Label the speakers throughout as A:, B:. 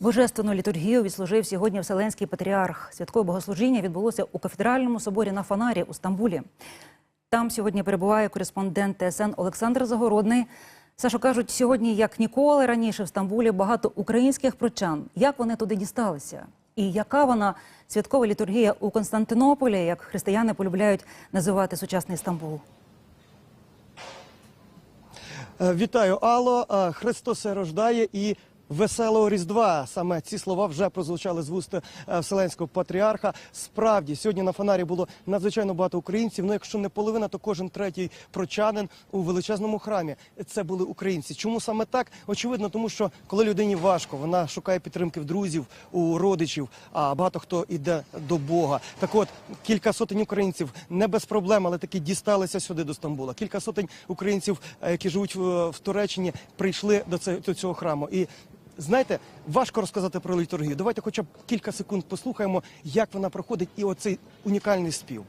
A: Божественну літургію відслужив сьогодні Вселенський патріарх. Святкове богослужіння відбулося у кафедральному соборі на Фонарі у Стамбулі. Там сьогодні перебуває кореспондент ТСН Олександр Загородний. Сашо кажуть, сьогодні, як ніколи раніше, в Стамбулі багато українських прочан. Як вони туди дісталися? І яка вона святкова літургія у Константинополі, як християни полюбляють називати сучасний Стамбул?
B: Е, Вітаю, Алло. Е, Христос рождає і веселого Різдва. Саме ці слова вже прозвучали з вуст е, Вселенського патріарха. Справді, сьогодні на фонарі було надзвичайно багато українців. Ну, якщо не половина, то кожен третій прочанин у величезному храмі. Це були українці. Чому саме так? Очевидно, тому що коли людині важко, вона шукає підтримки в друзів, у родичів, а багато хто йде до Бога. Так от кілька сотень українців не без проблем, але таки дісталися сюди до Стамбула. Кілька сотень українців, е, які живуть в, Туреччині, прийшли до цього храму. І знаєте, важко розказати про літургію. Давайте, хоча б кілька секунд послухаємо, як вона проходить, і оцей унікальний спів.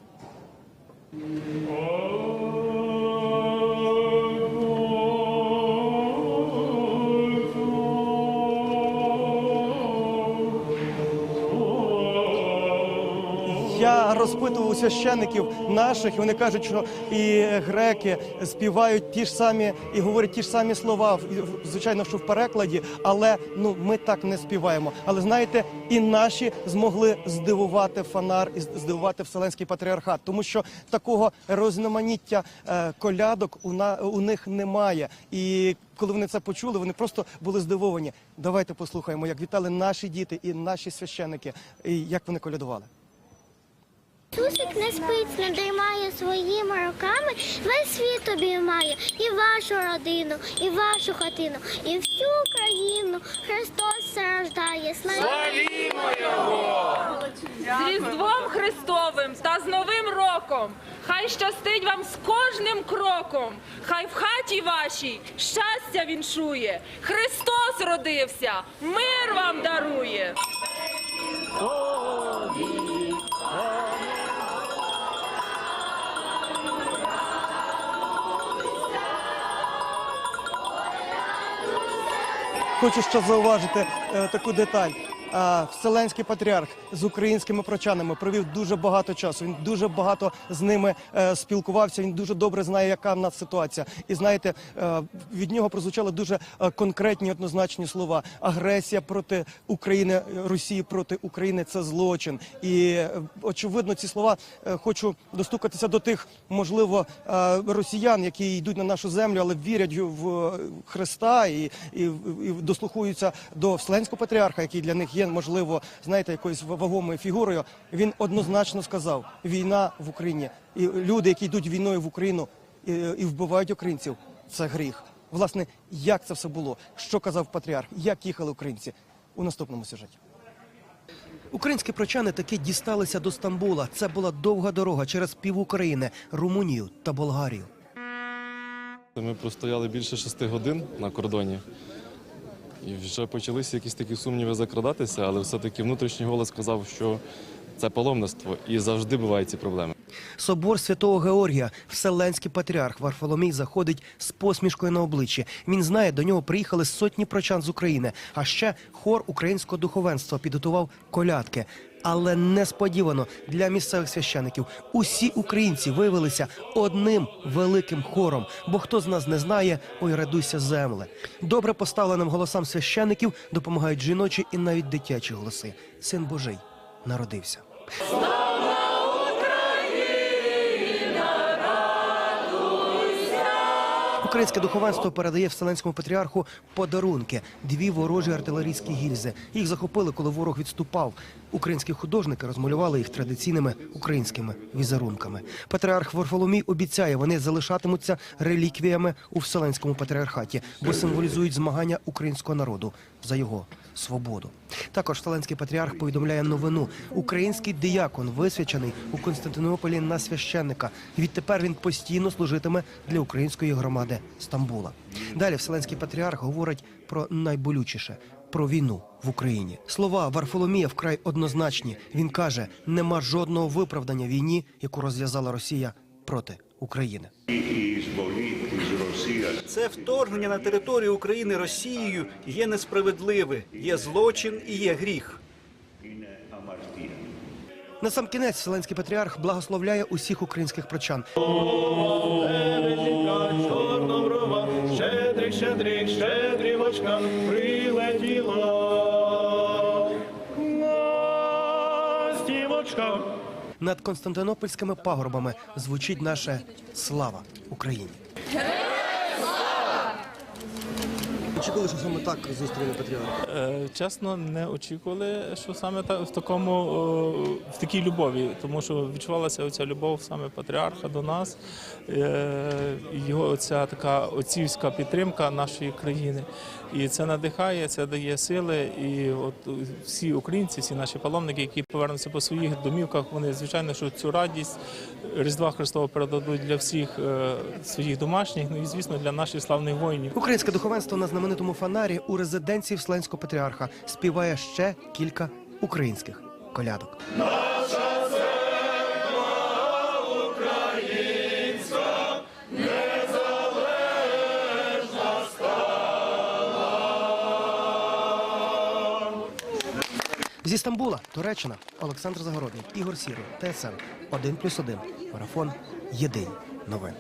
B: Я розпитував у священників наших, і вони кажуть, що і греки співають ті ж самі і говорять ті ж самі слова, звичайно, що в перекладі, але ну ми так не співаємо. Але знаєте, і наші змогли здивувати фанар і здивувати вселенський патріархат, тому що такого розноманіття е, колядок у на у них немає. І коли вони це почули, вони просто були здивовані. Давайте послухаємо, як вітали наші діти і наші священники, і як вони колядували.
C: Ісусик не спить, не дрімає своїми руками, весь світ обіймає, і вашу родину, і вашу хатину, і всю Україну. Христос се рождає. Слава
D: з Різдвом Христовим та з Новим роком. Хай щастить вам з кожним кроком. Хай в хаті вашій щастя віншує. Христос родився, мир вам дарує.
B: Хочу ще зауважити е, таку деталь. Вселенський патріарх з українськими прочанами провів дуже багато часу. Він дуже багато з ними е, спілкувався. Він дуже добре знає, яка в нас ситуація. І знаєте, е, від нього прозвучали дуже е, конкретні однозначні слова. Агресія проти України, Росії проти України це злочин. І очевидно, ці слова хочу достукатися до тих, можливо, росіян, які йдуть на нашу землю, але вірять в Христа і, і, і дослухаються до Вселенського патріарха, який для них є, можливо, знаєте, якоюсь вагомою фігурою. Він однозначно сказав: війна в Україні, і люди, які йдуть війною в Україну і, і вбивають українців, це гріх. Власне, як це все було? Що казав патріарх? Як їхали українці у наступному сюжеті? Українські прочани таки дісталися до Стамбула. Це була довга дорога через пів України, Румунію та Болгарію.
E: Ми простояли більше шести годин на кордоні. І вже почалися якісь такі сумніви закрадатися, але все-таки внутрішній голос сказав, що це паломництво і завжди бувають ці проблеми.
B: Собор святого Георгія, вселенський патріарх Варфоломій заходить з посмішкою на обличчі. Він знає, до нього приїхали сотні прочан з України. А ще хор українського духовенства підготував колядки. Але несподівано для місцевих священиків усі українці виявилися одним великим хором. Бо хто з нас не знає, ой, радуйся земле. Добре поставленим голосам священиків допомагають жіночі і навіть дитячі голоси. Син Божий народився. Українське духовенство передає вселенському патріарху подарунки дві ворожі артилерійські гільзи. Їх захопили, коли ворог відступав. Українські художники розмалювали їх традиційними українськими візерунками. Патріарх Варфоломій обіцяє, вони залишатимуться реліквіями у вселенському патріархаті, бо символізують змагання українського народу за його свободу. Також вселенський патріарх повідомляє новину: український диякон висвячений у Константинополі на священника. Відтепер він постійно служитиме для української громади Стамбула. Далі вселенський патріарх говорить про найболючіше. Про війну в Україні слова Варфоломія вкрай однозначні. Він каже: нема жодного виправдання війні, яку розв'язала Росія проти України.
F: Це вторгнення на територію України Росією є несправедливе, є злочин і є гріх.
G: На сам кінець Вселенський патріарх благословляє усіх українських прочан.
H: Щедрик, щедрик, щедрівочка прилетіла. Ластівочка.
G: Над Константинопольськими пагорбами звучить наше слава Україні. Очікували, що саме так зустріли патріарх.
I: Е, Чесно, не очікували, що саме та в такому в такій любові, тому що відчувалася оця любов саме патріарха до нас, е, оця така отцівська підтримка нашої країни. І це надихає, це дає сили. І от всі українці, всі наші паломники, які повернуться по своїх домівках, вони звичайно, що цю радість Різдва Христова передадуть для всіх е, своїх домашніх, ну і звісно для наших славних воїнів.
G: Українське духовенство на знаменитому фонарі у резиденції Вселенського патріарха співає ще кілька українських колядок. Зі Стамбула, Туреччина, Олександр Загородний, Ігор Сірий, ТСН 1+,1. Марафон. Єдині новини.